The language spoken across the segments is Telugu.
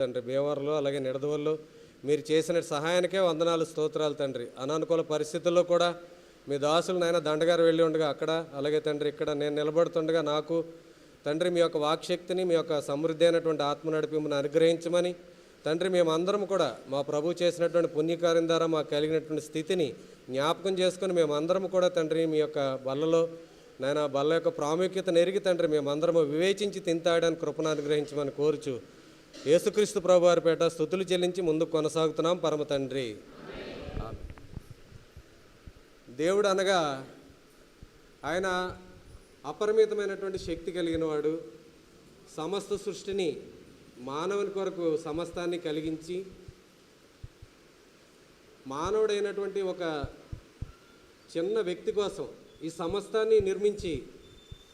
తండ్రి. భీమవరంలో అలాగే నిడదవల్లో మీరు చేసిన సహాయానికే వందనాలు స్తోత్రాలు తండ్రి. అనానుకూల పరిస్థితుల్లో కూడా మీ దాసులు నాయన దండగారు వెళ్ళి ఉండగా అక్కడ అలాగే తండ్రి ఇక్కడ నేను నిలబడుతుండగా నాకు తండ్రి మీ యొక్క వాక్శక్తిని మీ యొక్క సమృద్ధి అయినటువంటి ఆత్మ నడిపింపును అనుగ్రహించమని తండ్రి మేమందరం కూడా మా ప్రభు చేసినటువంటి పుణ్యకార్యం ద్వారా మాకు కలిగినటువంటి స్థితిని జ్ఞాపకం చేసుకుని మేమందరం కూడా తండ్రి మీ యొక్క బల్లలో నాయన బల్ల యొక్క ప్రాముఖ్యత నెరిగి తండ్రి మేమందరము వివేచించి తింతాడని కృపను అనుగ్రహించమని కోరుచు. యేసుక్రీస్తు ప్రభువారిపేట పేట స్థుతులు చెల్లించి ముందుకు కొనసాగుతున్నాం. పరమ తండ్రి. దేవుడు అనగా ఆయన అపరిమితమైనటువంటి శక్తి కలిగిన వాడు సమస్త సృష్టిని మానవుని కొరకు సమస్తాన్ని కలిగించి మానవుడైనటువంటి ఒక చిన్న వ్యక్తి కోసం ఈ సమస్తాన్ని నిర్మించి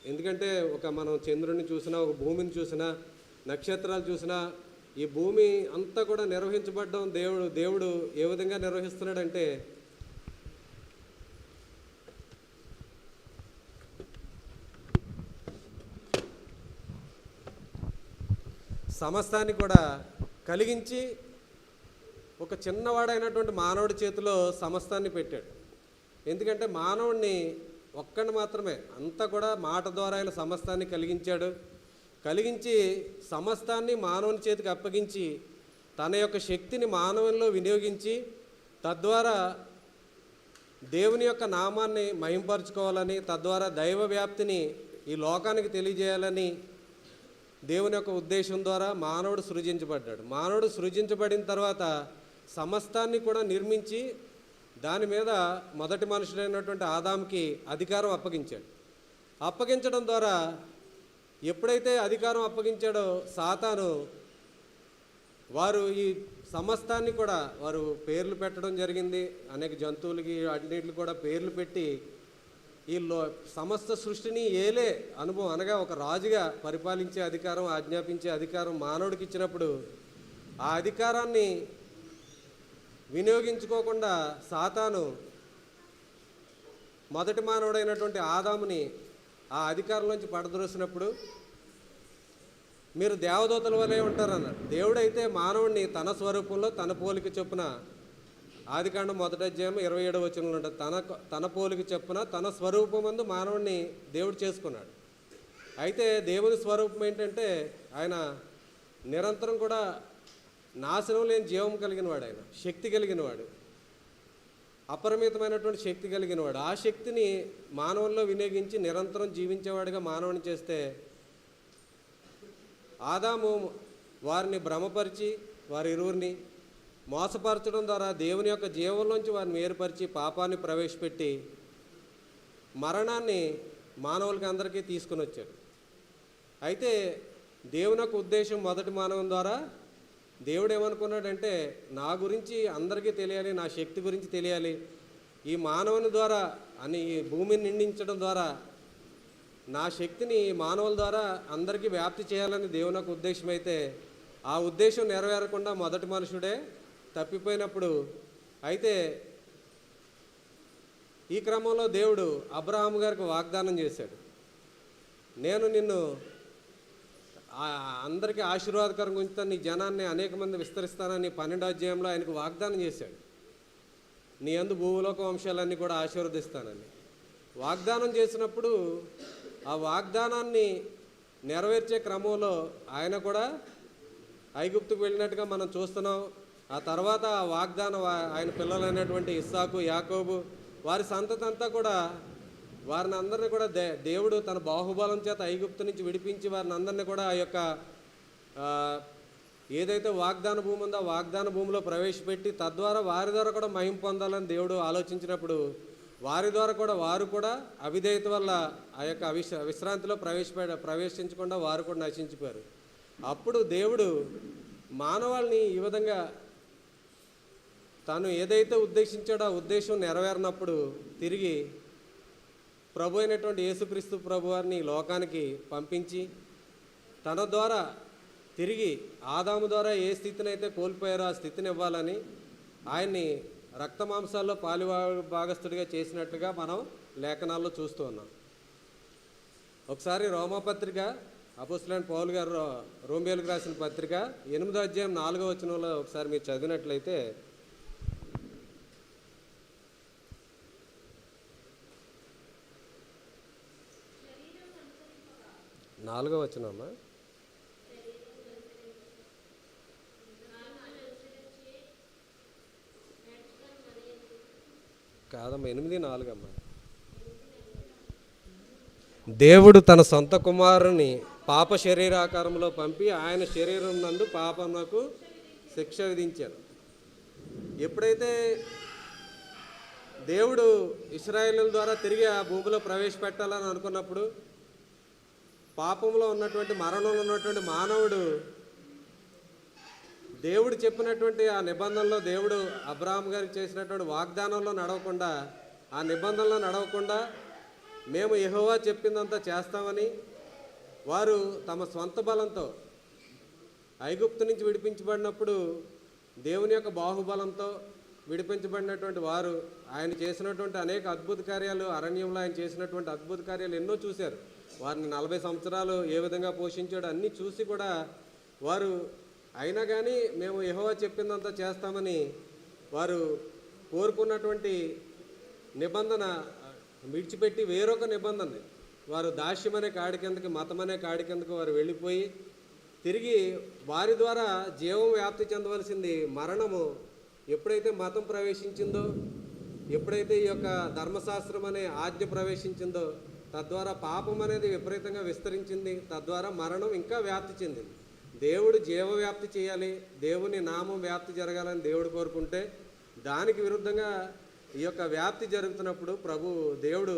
ఎందుకంటే ఒక మనం చంద్రుడిని చూసినా ఒక భూమిని చూసినా నక్షత్రాలు చూసినా ఈ భూమి అంతా కూడా నిర్వహించబడ్డం దేవుడు దేవుడు ఏ విధంగా నిర్వహిస్తున్నాడంటే సమస్తాన్ని కూడా కలిగించి ఒక చిన్నవాడైనటువంటి మానవుడి చేతిలో సమస్తాన్ని పెట్టాడు. ఎందుకంటే మానవుడిని ఒక్కడిని మాత్రమే అంతా కూడా మాట ద్వారా ఆయన సమస్తాన్ని కలిగించాడు. కలిగించి సమస్తాన్ని మానవుని చేతికి అప్పగించి తన యొక్క శక్తిని మానవునిలో వినియోగించి తద్వారా దేవుని యొక్క నామాన్ని మహింపరచుకోవాలని తద్వారా దైవ వ్యాప్తిని ఈ లోకానికి తెలియజేయాలని దేవుని యొక్క ఉద్దేశం ద్వారా మానవుడు సృజించబడ్డాడు. మానవుడు సృజించబడిన తర్వాత సమస్తాన్ని కూడా నిర్మించి దాని మీద మొదటి మనుషుడైనటువంటి ఆదాంకి అధికారం అప్పగించాడు. అప్పగించడం ద్వారా ఎప్పుడైతే అధికారం అప్పగించాడో సాతాను వారు ఈ సమస్తాన్ని కూడా వారు పేర్లు పెట్టడం జరిగింది. అనేక జంతువులకి అన్నింటికి కూడా పేర్లు పెట్టి ఈ లో సమస్త సృష్టిని ఏలే అనుభవం అనగా ఒక రాజుగా పరిపాలించే అధికారం ఆజ్ఞాపించే అధికారం మానవుడికి ఇచ్చినప్పుడు ఆ అధికారాన్ని వినియోగించుకోకుండా సాతాను మొదటి మానవుడైనటువంటి ఆదాముని ఆ అధికారంలోంచి పడద్రోసినప్పుడు మీరు దేవదూతల వలె ఉంటారన్నారు. దేవుడైతే మానవుడిని తన స్వరూపంలో తన పోలిక చొప్పున ఆదికాండం మొదటి అధ్యాయం ఇరవై ఏడవ వచనంలో ఉంటుంది తన తన పోలిక చొప్పున తన స్వరూపమందు మానవుడిని దేవుడు చేసుకున్నాడు. అయితే దేవుని స్వరూపం ఏంటంటే ఆయన నిరంతరం కూడా నాశనం లేని జీవం కలిగిన వాడు ఆయన శక్తి కలిగిన వాడు అపరిమితమైనటువంటి శక్తి కలిగిన వాడు ఆ శక్తిని మానవుల్లో వినియోగించి నిరంతరం జీవించేవాడిగా మానవుని చేస్తే ఆదాము వారిని భ్రమపరిచి వారి ఇరువురిని మోసపరచడం ద్వారా దేవుని యొక్క జీవంలోంచి వారిని వేరుపరిచి పాపాన్ని ప్రవేశపెట్టి మరణాన్ని మానవులకి అందరికీ తీసుకుని వచ్చాడు. అయితే దేవుని యొక్క ఉద్దేశం మొదటి మానవం ద్వారా దేవుడు ఏమనుకున్నాడంటే నా గురించి అందరికీ తెలియాలి నా శక్తి గురించి తెలియాలి. ఈ మానవుని ద్వారా అని ఈ భూమిని నిండించడం ద్వారా నా శక్తిని మానవుల ద్వారా అందరికీ వ్యాప్తి చేయాలని దేవుని యొక్క ఉద్దేశం అయితే ఆ ఉద్దేశం నెరవేరకుండా మొదటి మనుషుడే తప్పిపోయినప్పుడు అయితే ఈ క్రమంలో దేవుడు అబ్రహాం గారికి వాగ్దానం చేశాడు. నేను నిన్ను అందరికీ ఆశీర్వాదకరంగా ఉంచుతాను. నీ జనాన్ని అనేక మంది విస్తరిస్తానని పన్నెండో అధ్యాయంలో ఆయనకు వాగ్దానం చేశాడు. నీ అందు భూలోక వంశాలన్నీ కూడా ఆశీర్వదిస్తానని. వాగ్దానం చేసినప్పుడు ఆ వాగ్దానాన్ని నెరవేర్చే క్రమంలో ఆయన కూడా ఐగుప్తుకు వెళ్ళినట్టుగా మనం చూస్తున్నాం. ఆ తర్వాత ఆ వాగ్దానం ఆయన పిల్లలైనటువంటి ఇస్సాకు యాకోబు వారి సంతతంతా కూడా వారిని అందరినీ కూడా దే దేవుడు తన బాహుబలం చేత ఐగుప్తు నుంచి విడిపించి వారిని అందరినీ కూడా ఆ యొక్క ఏదైతే వాగ్దాన భూమి ఉందో వాగ్దాన భూమిలో ప్రవేశపెట్టి తద్వారా వారి ద్వారా కూడా మహిం పొందాలని దేవుడు ఆలోచించినప్పుడు వారి ద్వారా కూడా వారు కూడా అవిధేయత వల్ల ఆ యొక్క అవిశ విశ్రాంతిలో ప్రవేశపె ప్రవేశించకుండా వారు కూడా నశించిపోయారు. అప్పుడు దేవుడు మానవాళ్ళని ఈ విధంగా తాను ఏదైతే ఉద్దేశించాడో ఆ ఉద్దేశం నెరవేరినప్పుడు తిరిగి ప్రభు అయినటువంటి యేసుక్రీస్తు ప్రభు వారిని లోకానికి పంపించి తన ద్వారా తిరిగి ఆదాము ద్వారా ఏ స్థితిని అయితే కోల్పోయారో ఆ స్థితిని ఇవ్వాలని ఆయన్ని రక్తమాంసాల్లో పాలివా భాగస్థుడిగా చేసినట్టుగా మనం లేఖనాల్లో చూస్తూ ఉన్నాం. ఒకసారి రోమపత్రిక అపోస్లాన్ పౌల్ గారు రో- రోమియోలకు రాసిన పత్రిక ఎనిమిదో అధ్యాయం నాలుగో వచనంలో ఒకసారి మీరు చదివినట్లయితే నాలుగో వచనమ్మా కాదమ్మా ఎనిమిది నాలుగమ్మా. దేవుడు తన సొంత కుమారుని పాప శరీరాకారంలో పంపి ఆయన శరీరం నందు పాపనకు శిక్ష విధించాడు ఎప్పుడైతే దేవుడు ఇస్రాయేల్ ద్వారా తిరిగి ఆ భూమిలో ప్రవేశపెట్టాలని అనుకున్నప్పుడు పాపంలో ఉన్నటువంటి మరణంలో ఉన్నటువంటి మానవుడు దేవుడు చెప్పినటువంటి ఆ నిబంధనలో దేవుడు అబ్రాహం గారికి చేసినటువంటి వాగ్దానంలో నడవకుండా ఆ నిబంధనలో నడవకుండా మేము ఎహోవా చెప్పిందంతా చేస్తామని వారు తమ స్వంత బలంతో ఐగుప్తు నుంచి విడిపించబడినప్పుడు దేవుని యొక్క బాహుబలంతో విడిపించబడినటువంటి వారు ఆయన చేసినటువంటి అనేక అద్భుత కార్యాలు అరణ్యంలో ఆయన చేసినటువంటి అద్భుత కార్యాలు ఎన్నో చూశారు. వారిని నలభై సంవత్సరాలు ఏ విధంగా పోషించాడో అన్నీ చూసి కూడా వారు అయినా కానీ మేము యహోవా చెప్పిందంతా చేస్తామని వారు కోరుకున్నటువంటి నిబంధన విడిచిపెట్టి వేరొక నిబంధన వారు దాస్యం అనే కాడి కిందకి మతం అనే కాడి కిందకి వారు వెళ్ళిపోయి తిరిగి వారి ద్వారా జీవం వ్యాప్తి చెందవలసింది మరణము. ఎప్పుడైతే మతం ప్రవేశించిందో ఎప్పుడైతే ఈ యొక్క ధర్మశాస్త్రం అనే ఆజ్ఞ ప్రవేశించిందో తద్వారా పాపం అనేది విపరీతంగా విస్తరించింది. తద్వారా మరణం ఇంకా వ్యాప్తి చెందింది. దేవుడు జీవ వ్యాప్తి చేయాలి దేవుని నామం వ్యాప్తి జరగాలని దేవుడు కోరుకుంటే దానికి విరుద్ధంగా ఈ యొక్క వ్యాప్తి జరుగుతున్నప్పుడు ప్రభు దేవుడు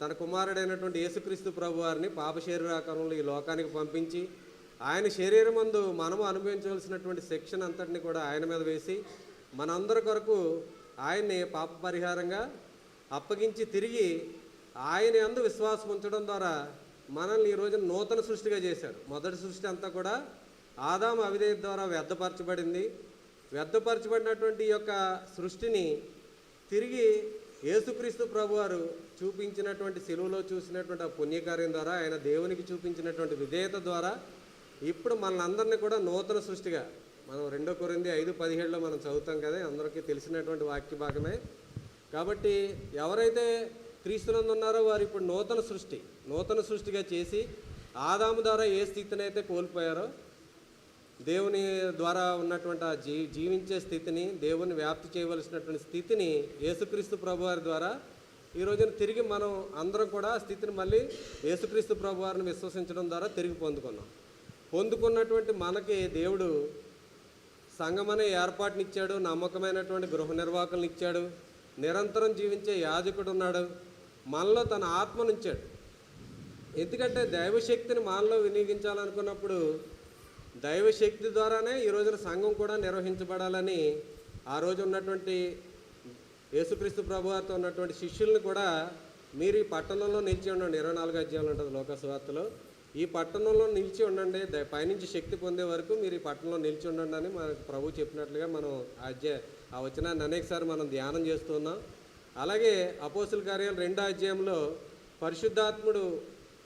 తన కుమారుడైనటువంటి యేసుక్రీస్తు ప్రభు వారిని పాప శరీరాకారంలో ఈ లోకానికి పంపించి ఆయన శరీరమందు మనము అనుభవించవలసినటువంటి శిక్షణ అంతటిని కూడా ఆయన మీద వేసి మనందరి కొరకు ఆయన్ని పాప పరిహారంగా అప్పగించి తిరిగి ఆయన అందు విశ్వాసం ఉంచడం ద్వారా మనల్ని ఈ రోజున నూతన సృష్టిగా చేశాడు మొదటి సృష్టి అంతా కూడా ఆదాము అవిధేయ ద్వారా వ్యర్థపరచబడింది. వ్యర్థపరచబడినటువంటి యొక్క సృష్టిని తిరిగి యేసుక్రీస్తు ప్రభువారు చూపించినటువంటి సెలువులో చూసినటువంటి ఆ పుణ్యకార్యం ద్వారా ఆయన దేవునికి చూపించినటువంటి విధేయత ద్వారా ఇప్పుడు మనందరినీ కూడా నూతన సృష్టిగా మనం రెండో కొరింది ఐదు పదిహేడులో మనం చదువుతాం కదా అందరికీ తెలిసినటువంటి వాక్య భాగమే. కాబట్టి ఎవరైతే క్రీస్తునందు ఉన్నారో వారు ఇప్పుడు నూతన సృష్టి నూతన సృష్టిగా చేసి ఆదాము ద్వారా ఏ స్థితిని అయితే కోల్పోయారో దేవుని ద్వారా ఉన్నటువంటి ఆ జీ జీవించే స్థితిని దేవుని వ్యాప్తి చేయవలసినటువంటి స్థితిని యేసుక్రీస్తు ప్రభువారి ద్వారా ఈ రోజున తిరిగి మనం అందరం కూడా ఆ స్థితిని మళ్ళీ యేసుక్రీస్తు ప్రభువారిని విశ్వసించడం ద్వారా తిరిగి పొందుకున్నాం. పొందుకున్నటువంటి మనకి దేవుడు సంఘమనే ఏర్పాటునిచ్చాడు నమ్మకమైనటువంటి గృహ నిర్వాహకులను ఇచ్చాడు నిరంతరం జీవించే యాజకుడు ఉన్నాడు మనలో తన ఆత్మనుంచాడు. ఎందుకంటే దైవశక్తిని మనలో వినియోగించాలనుకున్నప్పుడు దైవశక్తి ద్వారానే ఈ రోజున సంఘం కూడా నిర్వహించబడాలని ఆ రోజు ఉన్నటువంటి యేసుక్రీస్తు ప్రభువారితో ఉన్నటువంటి శిష్యుల్ని కూడా మీరు ఈ పట్టణంలో నిలిచి ఉండండి. ఇరవై నాలుగు అధ్యాయులు ఉంటుంది లోకసువార్తలో. ఈ పట్టణంలో నిలిచి ఉండండి. పైనుంచి శక్తి పొందే వరకు మీరు ఈ పట్టణంలో నిలిచి ఉండండి అని మనకు ప్రభు చెప్పినట్లుగా మనం ఆ అధ్యాయ ఆ వచనాన్ని అనేకసారి మనం ధ్యానం చేస్తున్నాం అలాగే అపోసుల కార్యాలు రెండో అధ్యాయంలో పరిశుద్ధాత్ముడు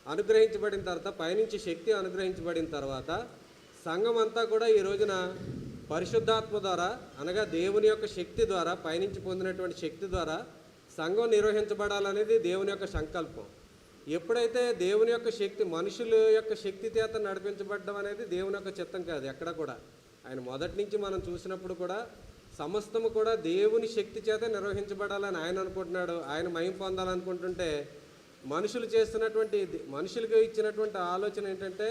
అనుగ్రహించబడిన తర్వాత పైనుంచి శక్తి అనుగ్రహించబడిన తర్వాత సంఘం అంతా కూడా ఈ రోజున పరిశుద్ధాత్మ ద్వారా అనగా దేవుని యొక్క శక్తి ద్వారా పైనుంచి పొందినటువంటి శక్తి ద్వారా సంఘం నిర్వహించబడాలనేది దేవుని యొక్క సంకల్పం. ఎప్పుడైతే దేవుని యొక్క శక్తి మనుషుల యొక్క శక్తి చేత నడిపించబడడం అనేది దేవుని యొక్క చిత్తం కాదు ఎక్కడ కూడా. ఆయన మొదటి నుంచి మనం చూసినప్పుడు కూడా సమస్తము కూడా దేవుని శక్తి చేత నిర్వహించబడాలని ఆయన అనుకుంటున్నాడు. ఆయన మయం పొందాలనుకుంటుంటే మనుషులు చేస్తున్నటువంటి మనుషులకు ఇచ్చినటువంటి ఆలోచన ఏంటంటే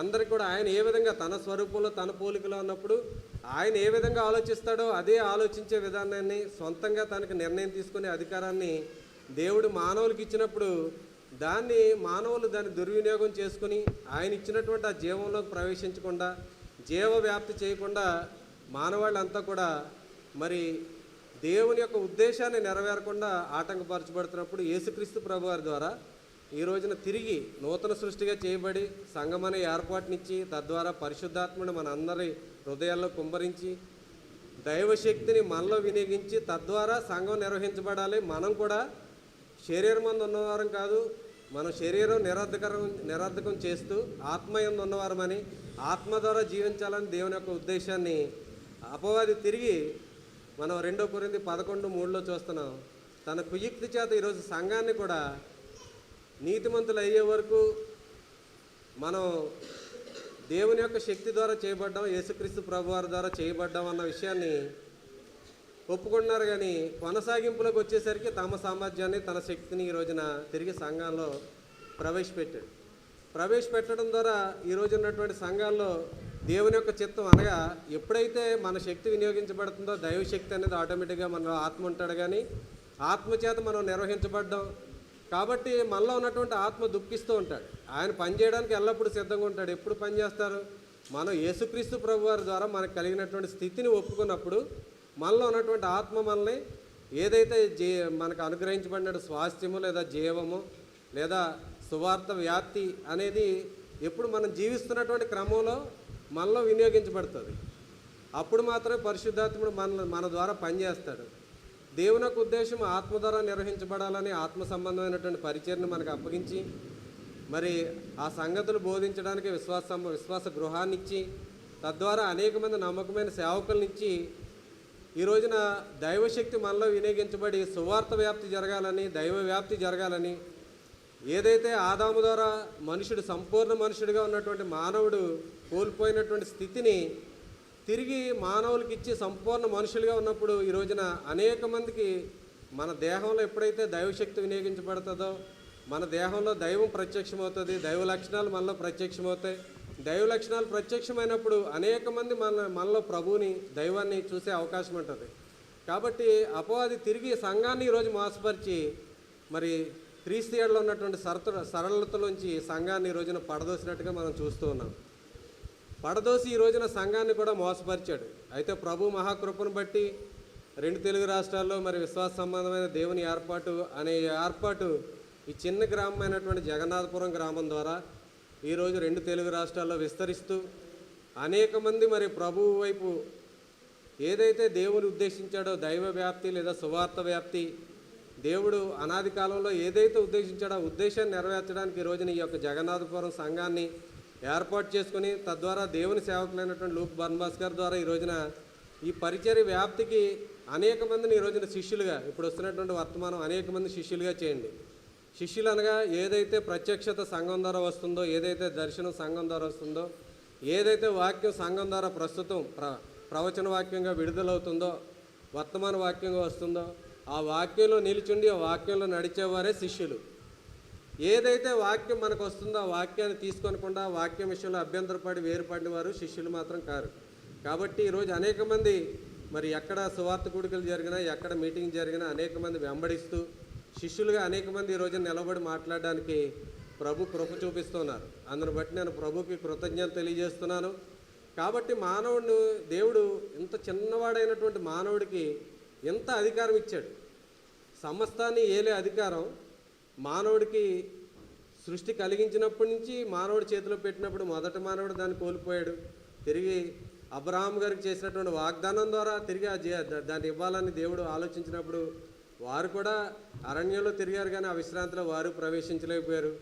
అందరికి కూడా ఆయన ఏ విధంగా తన స్వరూపంలో తన పోలికలో ఉన్నప్పుడు ఆయన ఏ విధంగా ఆలోచిస్తాడో అదే ఆలోచించే విధానాన్ని సొంతంగా తనకి నిర్ణయం తీసుకునే అధికారాన్ని దేవుడు మానవులకు ఇచ్చినప్పుడు దాన్ని మానవులు దాన్ని దుర్వినియోగం చేసుకుని ఆయన ఇచ్చినటువంటి ఆ జీవంలోకి ప్రవేశించకుండా జీవ వ్యాప్తి చేయకుండా మానవాళ్ళంతా కూడా మరి దేవుని యొక్క ఉద్దేశాన్ని నెరవేరకుండా ఆటంకపరచబడుతున్నప్పుడు యేసుక్రీస్తు ప్రభువారి ద్వారా ఈ రోజున తిరిగి నూతన సృష్టిగా చేయబడి సంఘం ఏర్పాటునిచ్చి తద్వారా పరిశుద్ధాత్మని మన అందరి హృదయాల్లో కుమ్మరించి దైవశక్తిని మనలో వినియోగించి తద్వారా సంఘం నిర్వహించబడాలి. మనం కూడా శరీరం మందు ఉన్నవారం కాదు మనం శరీరం నిరర్ధకరం నిరర్ధకం చేస్తూ ఆత్మయందు ఉన్నవారమని ఆత్మ ద్వారా జీవించాలని దేవుని యొక్క ఉద్దేశాన్ని అపవాది తిరిగి మనం రెండో కొరింది పదకొండు మూడులో చూస్తున్నాం. తన కుయుక్తి చేత ఈరోజు సంఘాన్ని కూడా నీతిమంతులు అయ్యే వరకు మనం దేవుని యొక్క శక్తి ద్వారా చేయబడ్డాం యేసుక్రీస్తు ప్రభువారి ద్వారా చేయబడ్డాం అన్న విషయాన్ని ఒప్పుకుంటున్నారు కానీ కొనసాగింపులోకి వచ్చేసరికి తమ సామర్థ్యాన్ని తన శక్తిని ఈ రోజున తిరిగి సంఘంలో ప్రవేశపెట్టాడు ప్రవేశపెట్టడం ద్వారా ఈరోజు ఉన్నటువంటి సంఘాల్లో దేవుని యొక్క చిత్తం అనగా ఎప్పుడైతే మన శక్తి వినియోగించబడుతుందో దైవ శక్తి అనేది ఆటోమేటిక్గా మనలో ఆత్మ ఉంటాడు కానీ ఆత్మ చేత మనం నిర్వహించబడ్డాం. కాబట్టి మనలో ఉన్నటువంటి ఆత్మ దుఃఖిస్తూ ఉంటాడు. ఆయన పని చేయడానికి ఎల్లప్పుడూ సిద్ధంగా ఉంటాడు. ఎప్పుడు పని చేస్తారు? మనం యేసుక్రీస్తు ప్రభు వారి ద్వారా మనకు కలిగినటువంటి స్థితిని ఒప్పుకున్నప్పుడు మనలో ఉన్నటువంటి ఆత్మ మనల్ని ఏదైతే జీ మనకు అనుగ్రహించబడిన స్వాస్థ్యము లేదా జీవము లేదా సువార్త వ్యాప్తి అనేది ఎప్పుడు మనం జీవిస్తున్నటువంటి క్రమంలో మనలో వినియోగించబడుతుంది. అప్పుడు మాత్రమే పరిశుద్ధాత్ముడు మన మన ద్వారా పనిచేస్తాడు. దేవునకు ఉద్దేశం ఆత్మ ద్వారా నిర్వహించబడాలని ఆత్మ సంబంధమైనటువంటి పరిచయను మనకు అప్పగించి మరి ఆ సంగతులు బోధించడానికి విశ్వాస విశ్వాస గృహాన్నిచ్చి తద్వారా అనేక మంది నమ్మకమైన సేవకులనిచ్చి ఈ రోజున దైవశక్తి మనలో వినియోగించబడి సువార్త వ్యాప్తి జరగాలని దైవ వ్యాప్తి జరగాలని ఏదైతే ఆదాము ద్వారా మనుషుడు సంపూర్ణ మనుషుడిగా ఉన్నటువంటి మానవుడు కోల్పోయినటువంటి స్థితిని తిరిగి మానవులకి ఇచ్చి సంపూర్ణ మనుషులుగా ఉన్నప్పుడు ఈ రోజున అనేక మందికి మన దేహంలో ఎప్పుడైతే దైవశక్తి వినియోగించబడుతుందో మన దేహంలో దైవం ప్రత్యక్షమవుతుంది దైవ లక్షణాలు మనలో ప్రత్యక్షమవుతాయి. దైవ లక్షణాలు ప్రత్యక్షమైనప్పుడు అనేక మంది మన మనలో ప్రభువుని దైవాన్ని చూసే అవకాశం ఉంటుంది. కాబట్టి అపవాది తిరిగి సంఘాన్ని ఈరోజు మోసపరిచి మరి క్రీస్తు ఉన్నటువంటి సరత సరళతలోంచి సంఘాన్ని ఈ రోజున పడదోసినట్టుగా మనం చూస్తూ ఉన్నాం. పడదోసి ఈ రోజున సంఘాన్ని కూడా మోసపరిచాడు. అయితే ప్రభు మహాకృపను బట్టి రెండు తెలుగు రాష్ట్రాల్లో మరి విశ్వాస సంబంధమైన దేవుని ఏర్పాటు అనే ఏర్పాటు ఈ చిన్న గ్రామమైనటువంటి జగన్నాథపురం గ్రామం ద్వారా ఈరోజు రెండు తెలుగు రాష్ట్రాల్లో విస్తరిస్తూ అనేక మంది మరి ప్రభువు వైపు ఏదైతే దేవుని ఉద్దేశించాడో దైవ వ్యాప్తి లేదా సువార్త వ్యాప్తి దేవుడు అనాది కాలంలో ఏదైతే ఉద్దేశించాడో ఆ ఉద్దేశాన్ని నెరవేర్చడానికి ఈ రోజున ఈ యొక్క జగన్నాథపురం సంఘాన్ని ఏర్పాటు చేసుకుని తద్వారా దేవుని సేవకులైనటువంటి లూక్ బర్న్బాస్ గారి ద్వారా ఈ రోజున ఈ పరిచర్య వ్యాప్తికి అనేక మందిని ఈ రోజున శిష్యులుగా ఇప్పుడు వస్తున్నటువంటి వర్తమానం అనేక మంది శిష్యులుగా చేయండి. శిష్యులు అనగా ఏదైతే ప్రత్యక్షత సంఘం ద్వారా వస్తుందో ఏదైతే దర్శనం సంఘం ద్వారా వస్తుందో ఏదైతే వాక్యం సంఘం ద్వారా ప్రస్తుతం ప్ర ప్రవచన వాక్యంగా విడుదలవుతుందో వర్తమాన వాక్యంగా వస్తుందో ఆ వాక్యంలో నిలిచుండి ఆ వాక్యంలో నడిచేవారే శిష్యులు. ఏదైతే వాక్యం మనకు వస్తుందో ఆ వాక్యాన్ని తీసుకొనకుండా వాక్యం విషయంలో అభ్యంతరపడి వేరుపడిన వారు శిష్యులు మాత్రం కారు. కాబట్టి ఈరోజు అనేక మంది మరి ఎక్కడ సువార్త కూడికలు జరిగినా ఎక్కడ మీటింగ్ జరిగినా అనేక మంది వెంబడిస్తూ శిష్యులుగా అనేక మంది ఈ రోజు నిలబడి మాట్లాడడానికి ప్రభు కృప చూపిస్తున్నారు. అందును బట్టి నేను ప్రభుకి కృతజ్ఞత తెలియజేస్తున్నాను. కాబట్టి మానవుడిని దేవుడు ఇంత చిన్నవాడైనటువంటి మానవుడికి ఎంత అధికారం ఇచ్చాడు. సమస్తాన్ని ఏలే అధికారం మానవుడికి సృష్టి కలిగించినప్పటి నుంచి మానవుడి చేతిలో పెట్టినప్పుడు మొదట మానవుడు దాన్ని కోల్పోయాడు. తిరిగి అబ్రహాం గారికి చేసినటువంటి వాగ్దానం ద్వారా తిరిగి దాన్ని ఇవ్వాలని దేవుడు ఆలోచించినప్పుడు వారు కూడా అరణ్యంలో తిరిగారు కానీ ఆ విశ్రాంతిలో వారు ప్రవేశించలేకపోయారు.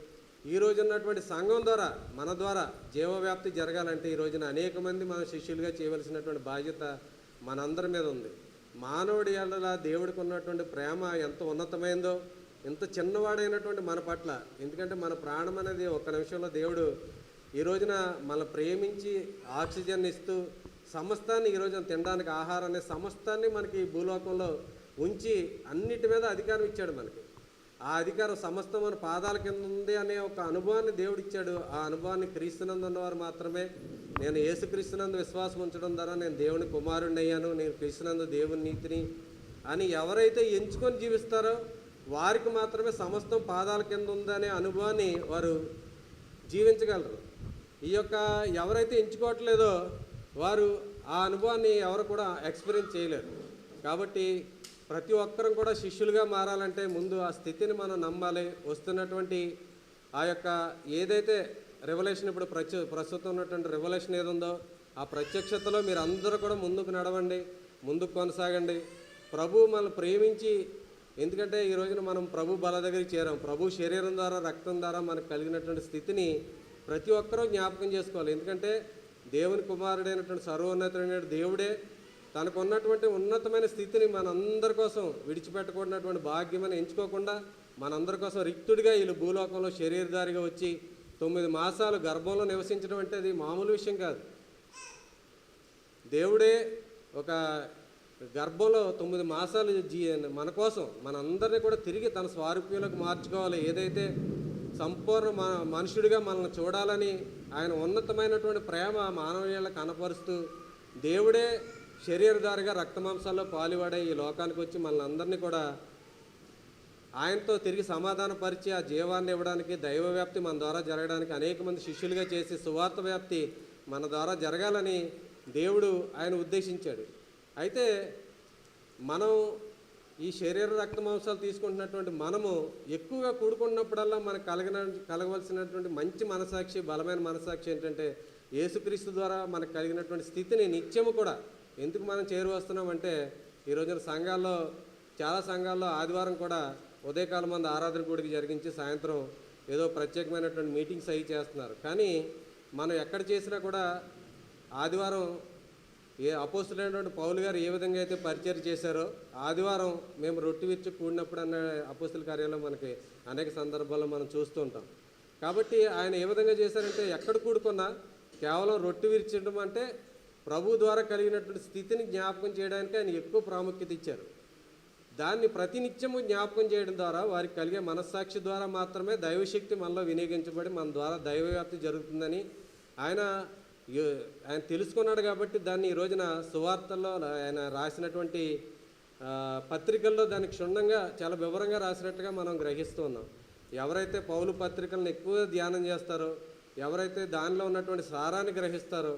ఈ రోజు ఉన్నటువంటి సంఘం ద్వారా మన ద్వారా జీవవ్యాప్తి జరగాలంటే ఈ రోజున అనేక మంది మన శిష్యులుగా చేయవలసినటువంటి బాధ్యత మనందరి మీద ఉంది. మానవుడి ఎడల దేవుడికి ఉన్నటువంటి ప్రేమ ఎంత ఉన్నతమైందో ఎంత చిన్నవాడైనటువంటి మన పట్ల. ఎందుకంటే మన ప్రాణం అనేది ఒక్క నిమిషంలో దేవుడు ఈ రోజున మన ప్రేమించి ఆక్సిజన్ ఇస్తూ సమస్తాన్ని ఈ రోజున తినడానికి ఆహారాన్ని సమస్తాన్ని మనకి ఈ భూలోకంలో ఉంచి అన్నిటి మీద అధికారం ఇచ్చాడు మనకి. ఆ అధికారం సమస్తం మన పాదాల కింద ఉంది అనే ఒక అనుభవాన్ని దేవుడు ఇచ్చాడు ఆ అనుభవాన్ని క్రీస్తునందున్నవారు మాత్రమే నేను యేసుక్రీస్తునందు విశ్వాసం ఉంచడం ద్వారా నేను దేవుని కుమారుణ్ణి అయ్యాను నేను క్రీస్తునందు దేవుని నీతిని అని ఎవరైతే ఎంచుకొని జీవిస్తారో వారికి మాత్రమే సమస్తం పాదాల కింద ఉందనే అనుభవాన్ని వారు జీవించగలరు. ఈ యొక్క ఎవరైతే ఎంచుకోవట్లేదో వారు ఆ అనుభవాన్ని ఎవరు కూడా ఎక్స్పీరియన్స్ చేయలేరు. కాబట్టి ప్రతి ఒక్కరం కూడా శిష్యులుగా మారాలంటే ముందు ఆ స్థితిని మనం నమ్మాలి. వస్తున్నటువంటి ఆ యొక్క ఏదైతే రెవల్యూషన్ ఇప్పుడు ప్రచు ప్రస్తుతం ఉన్నటువంటి రెవల్యూషన్ ఏది ఉందో ఆ ప్రత్యక్షతలో మీరు అందరూ కూడా ముందుకు నడవండి ముందుకు కొనసాగండి. ప్రభు మనల్ని ప్రేమించి ఎందుకంటే ఈ రోజున మనం ప్రభు బల దగ్గరికి చేరాం. ప్రభు శరీరం ద్వారా రక్తం ద్వారా మనకు కలిగినటువంటి స్థితిని ప్రతి ఒక్కరూ జ్ఞాపకం చేసుకోవాలి. ఎందుకంటే దేవుని కుమారుడైనటువంటి సర్వోన్నతుడైన దేవుడే తనకు ఉన్నటువంటి ఉన్నతమైన స్థితిని మనందరి కోసం విడిచిపెట్టకూడనటువంటి భాగ్యమని ఎంచుకోకుండా మనందరి కోసం రిక్తుడిగా వీళ్ళు భూలోకంలో శరీరధారిగా వచ్చి తొమ్మిది మాసాలు గర్భంలో నివసించడం అంటే అది మామూలు విషయం కాదు. దేవుడే ఒక గర్భంలో తొమ్మిది మాసాలు జీ మన కోసం మనందరినీ కూడా తిరిగి తన స్వారూప్యంలోకి మార్చుకోవాలి. ఏదైతే సంపూర్ణ మ మనుషుడిగా మనల్ని చూడాలని ఆయన ఉన్నతమైనటువంటి ప్రేమ మానవీయులకు కనపరుస్తూ దేవుడే శరీరధారిగా రక్తమాంసాల్లో పాలువాడే ఈ లోకానికి వచ్చి మనల్ని అందరినీ కూడా ఆయనతో తిరిగి సమాధానపరిచి ఆ జీవాన్ని ఇవ్వడానికి దైవ వ్యాప్తి మన ద్వారా జరగడానికి అనేక మంది శిష్యులుగా చేసి సువార్త వ్యాప్తి మన ద్వారా జరగాలని దేవుడు ఆయన ఉద్దేశించాడు. అయితే మనం ఈ శరీర రక్త మాంసాలు తీసుకుంటున్నటువంటి మనము ఎక్కువగా కూడుకున్నప్పుడల్లా మనకు కలిగిన కలగవలసినటువంటి మంచి మనసాక్షి బలమైన మనసాక్షి ఏంటంటే యేసుక్రీస్తు ద్వారా మనకు కలిగినటువంటి స్థితిని నిత్యము కూడా ఎందుకు మనం చేరువస్తున్నామంటే ఈ రోజున సంఘాల్లో చాలా సంఘాల్లో ఆదివారం కూడా ఉదయకాలం మంది ఆరాధన గుడికి జరిగించి సాయంత్రం ఏదో ప్రత్యేకమైనటువంటి మీటింగ్స్ అవి చేస్తున్నారు. కానీ మనం ఎక్కడ చేసినా కూడా ఆదివారం ఏ అపోస్తులైనటువంటి పౌలు గారు ఏ విధంగా అయితే పరిచయం చేశారో ఆదివారం మేము రొట్టి విరిచి కూడినప్పుడు అన్న అపోస్తుల కార్యాలయం మనకి అనేక సందర్భాల్లో మనం చూస్తూ ఉంటాం. కాబట్టి ఆయన ఏ విధంగా చేశారంటే ఎక్కడ కూడుకున్నా కేవలం రొట్టి విరిచడం అంటే ప్రభు ద్వారా కలిగినటువంటి స్థితిని జ్ఞాపకం చేయడానికి ఆయన ఎక్కువ ప్రాముఖ్యత ఇచ్చారు. దాన్ని ప్రతినిత్యము జ్ఞాపకం చేయడం ద్వారా వారికి కలిగే మనస్సాక్షి ద్వారా మాత్రమే దైవశక్తి మనలో వినియోగించబడి మన ద్వారా దైవవ్యాప్తి జరుగుతుందని ఆయన ఆయన తెలుసుకున్నాడు కాబట్టి దాన్ని ఈ రోజున సువార్తల్లో ఆయన రాసినటువంటి పత్రికల్లో దాన్ని క్షుణ్ణంగా చాలా వివరంగా రాసినట్టుగా మనం గ్రహిస్తున్నాం ఎవరైతే పౌలు పత్రికలను ఎక్కువ ధ్యానం చేస్తారో ఎవరైతే దానిలో ఉన్నటువంటి సారాన్ని గ్రహిస్తారో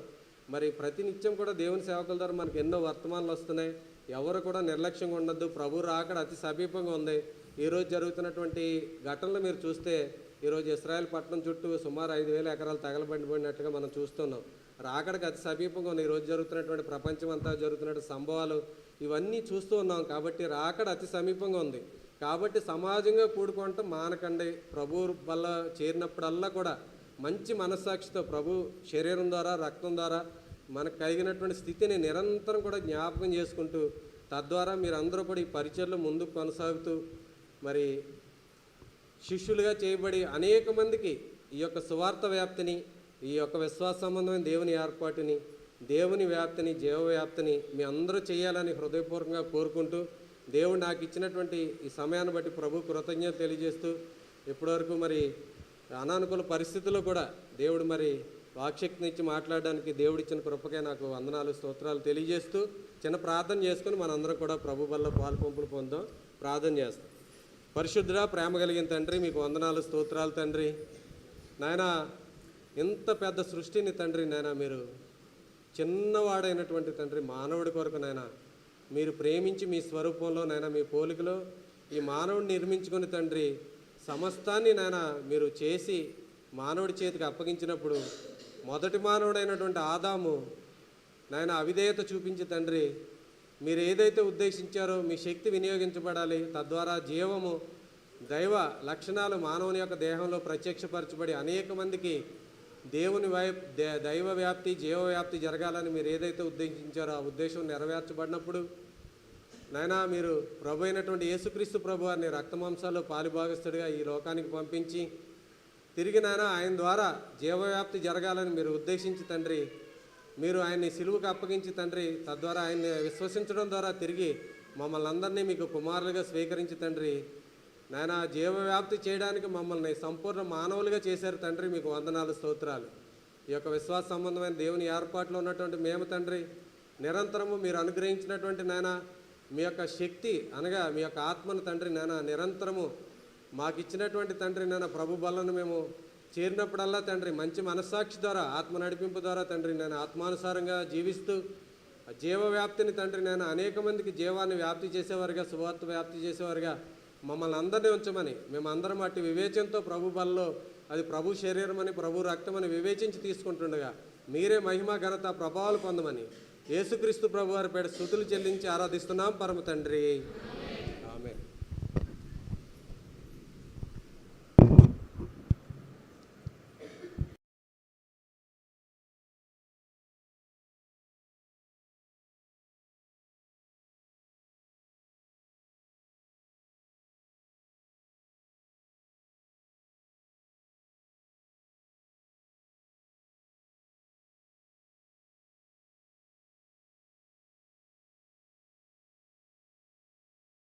మరి ప్రతినిత్యం కూడా దేవుని సేవకుల ద్వారా మనకు ఎన్నో వర్తమానాలు వస్తున్నాయి. ఎవరు కూడా నిర్లక్ష్యంగా ఉండొద్దు. ప్రభు రాకడ అతి సమీపంగా ఉంది. ఈరోజు జరుగుతున్నటువంటి ఘటనలు మీరు చూస్తే ఈరోజు ఇస్రాయల్ పట్టణం చుట్టూ సుమారు ఐదు వేల ఎకరాలు తగలబడిపోయినట్టుగా మనం చూస్తున్నాం. రాకడకు అతి సమీపంగా ఉంది. ఈరోజు జరుగుతున్నటువంటి ప్రపంచం అంతా జరుగుతున్నటువంటి సంభవాలు ఇవన్నీ చూస్తూ ఉన్నాం. కాబట్టి రాకడ అతి సమీపంగా ఉంది. కాబట్టి సమాజంగా కూడుకుంటాం మానకండి. ప్రభు వల్ల చేరినప్పుడల్లా కూడా మంచి మనస్సాక్షితో ప్రభు శరీరం ద్వారా రక్తం ద్వారా మనకు కలిగినటువంటి స్థితిని నిరంతరం కూడా జ్ఞాపకం చేసుకుంటూ తద్వారా మీరందరూ కూడా ఈ పరిచయలో ముందుకు కొనసాగుతూ మరి శిష్యులుగా చేయబడి అనేక మందికి ఈ యొక్క సువార్త వ్యాప్తిని ఈ యొక్క విశ్వాస సంబంధమైన దేవుని ఏర్పాటుని దేవుని వ్యాప్తిని జీవ వ్యాప్తిని మీ అందరూ చేయాలని హృదయపూర్వకంగా కోరుకుంటూ దేవుడు నాకు ఇచ్చినటువంటి ఈ సమయాన్ని బట్టి ప్రభు కృతజ్ఞత తెలియజేస్తూ ఇప్పటివరకు మరి అనానుకూల పరిస్థితుల్లో కూడా దేవుడు మరి వాక్శక్తిని మాట్లాడడానికి దేవుడిచ్చిన కృపకే నాకు వందనాలు స్తోత్రాలు తెలియజేస్తూ చిన్న ప్రార్థన చేసుకుని మనందరం కూడా ప్రభు వల్ల పాలు పంపులు పొందాం. ప్రార్థన చేస్తాం. పరిశుద్ధ ప్రేమ కలిగిన తండ్రి మీకు వందనాలు స్తోత్రాలు తండ్రి. నాయన ఇంత పెద్ద సృష్టిని తండ్రి నాయన మీరు చిన్నవాడైనటువంటి తండ్రి మానవుడి కొరకు నాయన మీరు ప్రేమించి మీ స్వరూపంలో నాయన మీ పోలికలో ఈ మానవుడిని నిర్మించుకుని తండ్రి సమస్తాన్ని నాయన మీరు చేసి మానవుడి చేతికి అప్పగించినప్పుడు మొదటి మానవుడైనటువంటి ఆదాము నాయన అవిధేయత చూపించి తండ్రి మీరు ఏదైతే ఉద్దేశించారో మీ శక్తి వినియోగించబడాలి. తద్వారా జీవము దైవ లక్షణాలు మానవుని యొక్క దేహంలో ప్రత్యక్షపరచబడి అనేక మందికి దేవుని వై దైవ వ్యాప్తి జీవ వ్యాప్తి జరగాలని మీరు ఏదైతే ఉద్దేశించారో ఆ ఉద్దేశం నెరవేర్చబడినప్పుడు నాయనా మీరు ప్రభు అయినటువంటి యేసుక్రీస్తు ప్రభు వారిని రక్తమాంసాల్లో పాలిభాగస్తుడిగా ఈ లోకానికి పంపించి తిరిగి నాయన ఆయన ద్వారా జీవవ్యాప్తి జరగాలని మీరు ఉద్దేశించి తండ్రి మీరు ఆయన్ని సిలువుకు అప్పగించి తండ్రి తద్వారా ఆయన్ని విశ్వసించడం ద్వారా తిరిగి మమ్మల్ని అందరినీ మీకు కుమారులుగా స్వీకరించి తండ్రి. నాయన జీవవ్యాప్తి చేయడానికి మమ్మల్ని సంపూర్ణ మానవులుగా చేశారు తండ్రి. మీకు వందనాలు స్తోత్రాలు. ఈ యొక్క విశ్వాస సంబంధమైన దేవుని ఏర్పాట్లో ఉన్నటువంటి మేము తండ్రి నిరంతరము మీరు అనుగ్రహించినటువంటి నాయన మీ యొక్క శక్తి అనగా మీ యొక్క ఆత్మను తండ్రి నాయన నిరంతరము మాకు ఇచ్చినటువంటి తండ్రి నాన్న ప్రభు బలను మేము చేరినప్పుడల్లా తండ్రి మంచి మనస్సాక్షి ద్వారా ఆత్మ నడిపింపు ద్వారా తండ్రి నేను ఆత్మానుసారంగా జీవిస్తూ జీవవ్యాప్తిని జీవ వ్యాప్తిని తండ్రి నేను అనేక మందికి జీవాన్ని వ్యాప్తి చేసేవారుగా శుభార్త వ్యాప్తి చేసేవారుగా మమ్మల్ని అందరినీ ఉంచమని మేము అందరం అట్టి వివేచనతో ప్రభు బలలో అది ప్రభు శరీరం అని ప్రభు రక్తం అని వివేచించి తీసుకుంటుండగా మీరే మహిమ ఘనత ప్రభావాలు పొందమని యేసుక్రీస్తు ప్రభు వారి పేట స్థుతులు చెల్లించి ఆరాధిస్తున్నాం పరమ తండ్రి.